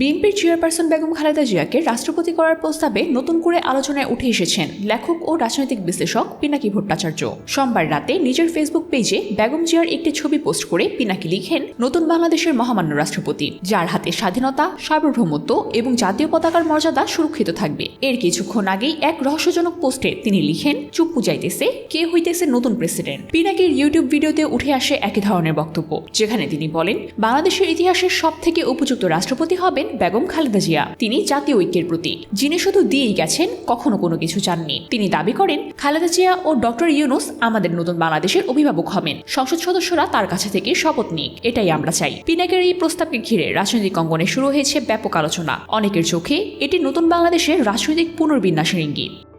বিএনপির চেয়ারপারসন বেগম খালেদা জিয়াকে রাষ্ট্রপতি করার প্রস্তাবে নতুন করে আলোচনায় উঠে এসেছেন লেখক ও রাজনৈতিক বিশ্লেষক পিনাকি ভট্টাচার্য। সোমবার রাতে নিজের ফেসবুক পেজে বেগম জিয়ার একটি ছবি পোস্ট করে পিনাকি লিখেন, নতুন বাংলাদেশের মহামান্য রাষ্ট্রপতি, যার হাতে স্বাধীনতা, সার্বভৌমত্ব এবং জাতীয় পতাকার মর্যাদা সুরক্ষিত থাকবে। এর কিছুক্ষণ আগেই এক রহস্যজনক পোস্টে তিনি লিখেন, চুপ পুজাইতেছে কে হইতেছে নতুন প্রেসিডেন্ট? পিনাকির ইউটিউব ভিডিওতে উঠে আসে একই ধরনের বক্তব্য, যেখানে তিনি বলেন, বাংলাদেশের ইতিহাসের সব থেকে উপযুক্ত রাষ্ট্রপতি হবেন বেগম খালেদা জিয়া। তিনি জাতীয় ঐক্যের প্রতীক, যিনি শুধু দিয়েই গেছেন, কখনো কোনো কিছু চাননি। তিনি দাবি করেন, খালেদা জিয়া ও ডক্টর ইউনুস আমাদের নতুন বাংলাদেশের অভিভাবক হবেন। সংসদ সদস্যরা তার কাছে থেকে শপথ নিক, এটাই আমরা চাই। পিনাকের এই প্রস্তাবকে ঘিরে রাজনৈতিক অঙ্গনে শুরু হয়েছে ব্যাপক আলোচনা। অনেকের চোখে এটি নতুন বাংলাদেশের রাজনৈতিক পুনর্বিন্যাসের ইঙ্গিত।